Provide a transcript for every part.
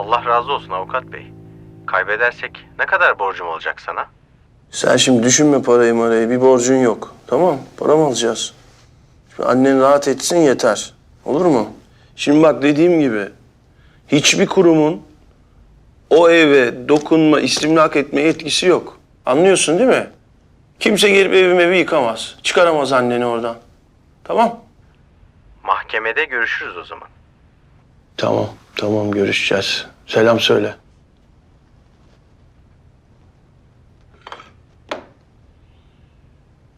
Allah razı olsun avukat bey. Kaybedersek ne kadar borcum olacak sana? Sen şimdi düşünme parayı marayı. Bir borcun yok. Tamam Para mı alacağız? Şimdi annen rahat etsin yeter. Olur mu? Şimdi bak dediğim gibi hiçbir kurumun o eve dokunma, istimlak etme etkisi yok. Anlıyorsun değil mi? Kimse gelip evimi evi yıkamaz. Çıkaramaz anneni oradan. Tamam? Mahkemede görüşürüz o zaman. Tamam, tamam görüşeceğiz. Selam söyle.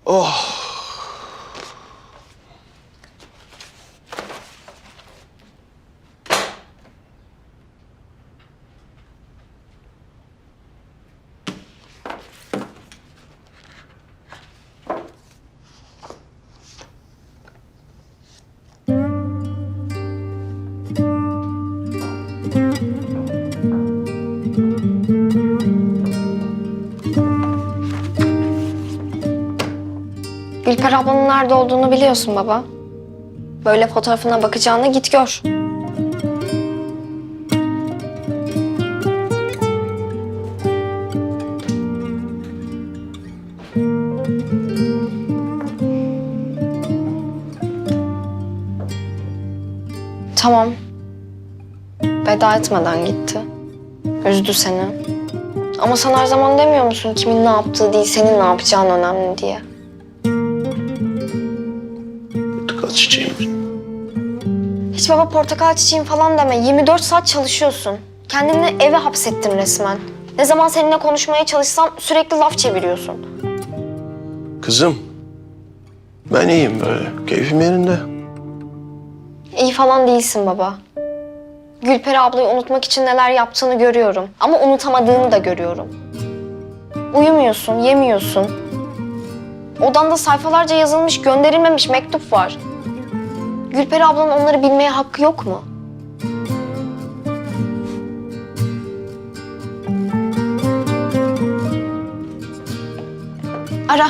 Oh. Gülper ablanın nerede olduğunu biliyorsun baba. Böyle fotoğrafına bakacağına git gör. Tamam. Veda etmeden gitti. Üzdü seni. Ama sen her zaman demiyor musun kimin ne yaptığı değil senin ne yapacağın önemli diye. Çiçeğim. Hiç baba portakal çiçeğim falan deme. 24 saat çalışıyorsun. Kendini eve hapsettin resmen. Ne zaman seninle konuşmaya çalışsam sürekli laf çeviriyorsun. Kızım. Ben iyiyim böyle. Keyfim yerinde. İyi falan değilsin baba. Gülperi ablayı unutmak için neler yaptığını görüyorum. Ama unutamadığını da görüyorum. Uyumuyorsun, yemiyorsun. Odanda sayfalarca yazılmış, gönderilmemiş mektup var. Gülperi ablanın onları bilmeye hakkı yok mu? Ara.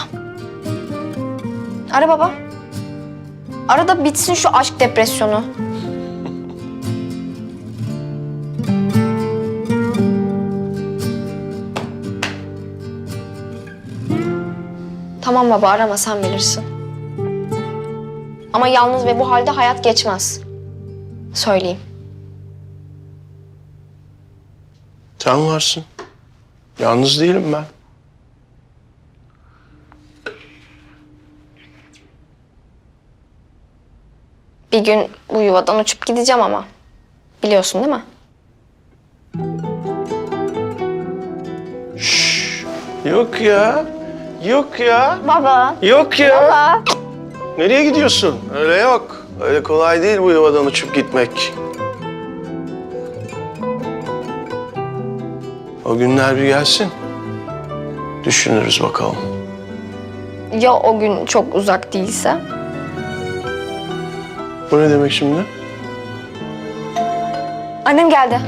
Ara baba. Ara da bitsin şu aşk depresyonu. Tamam baba arama sen bilirsin. Ama yalnız ve bu halde hayat geçmez. Söyleyeyim. Sen varsın. Yalnız değilim ben. Bir gün bu yuvadan uçup gideceğim ama. Biliyorsun değil mi? Yok ya. Yok ya. Baba. Yok ya. Baba. Nereye gidiyorsun? Öyle yok. Öyle kolay değil bu yuvadan uçup gitmek. O günler bir gelsin. Düşünürüz bakalım. Ya o gün çok uzak değilse? Bu ne demek şimdi? Annem geldi.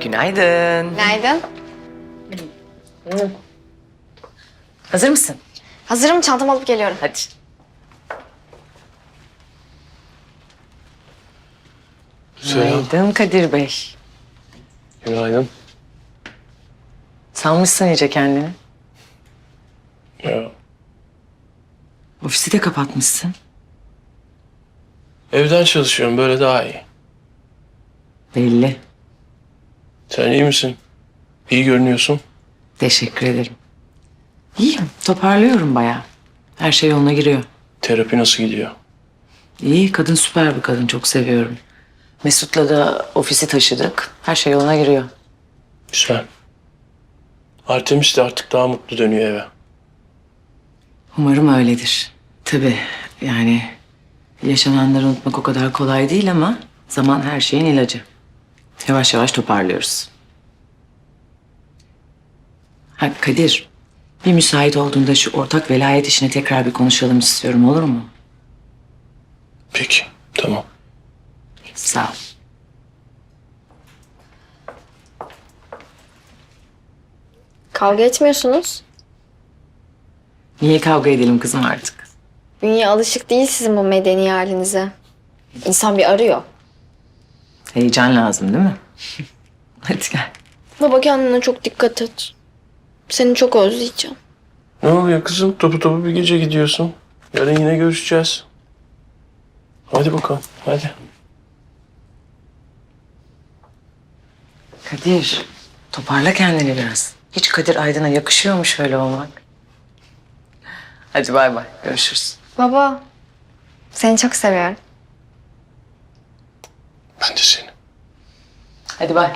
Günaydın. Günaydın. Hazır mısın? Hazırım çantamı alıp geliyorum. Hadi. Günaydın Kadir Bey. Günaydın. Sanmışsın iyice kendini. Ya. Ofisi de kapatmışsın. Evden çalışıyorum böyle daha iyi. Belli. Sen iyi misin? İyi görünüyorsun. Teşekkür ederim. İyiyim. Toparlıyorum bayağı. Her şey yoluna giriyor. Terapi nasıl gidiyor? İyi. Kadın süper bir kadın. Çok seviyorum. Mesut'la da ofisi taşıdık. Her şey yoluna giriyor. Güzel. Artemis de artık daha mutlu dönüyor eve. Umarım öyledir. Tabii yani yaşananları unutmak o kadar kolay değil ama zaman her şeyin ilacı. Yavaş yavaş toparlıyoruz. Ha Kadir, bir müsait olduğunda şu ortak velayet işini tekrar bir konuşalım istiyorum olur mu? Peki, tamam. Sağ ol. Kavga etmiyorsunuz. Niye kavga edelim kızım artık? Bünye alışık değil sizin bu medeni halinize. İnsan bir arıyor. Heyecan lazım değil mi? Hadi gel. Baba kendine çok dikkat et. Seni çok özleyeceğim. Ne oluyor kızım? Topu topu bir gece gidiyorsun. Yarın yine görüşeceğiz. Hadi bakalım, hadi. Kadir, toparla kendini biraz. Hiç Kadir Aydın'a yakışıyor mu şöyle olmak? Hadi bay bay, görüşürüz. Baba, seni çok seviyorum. Ben de seni. Hadi bay.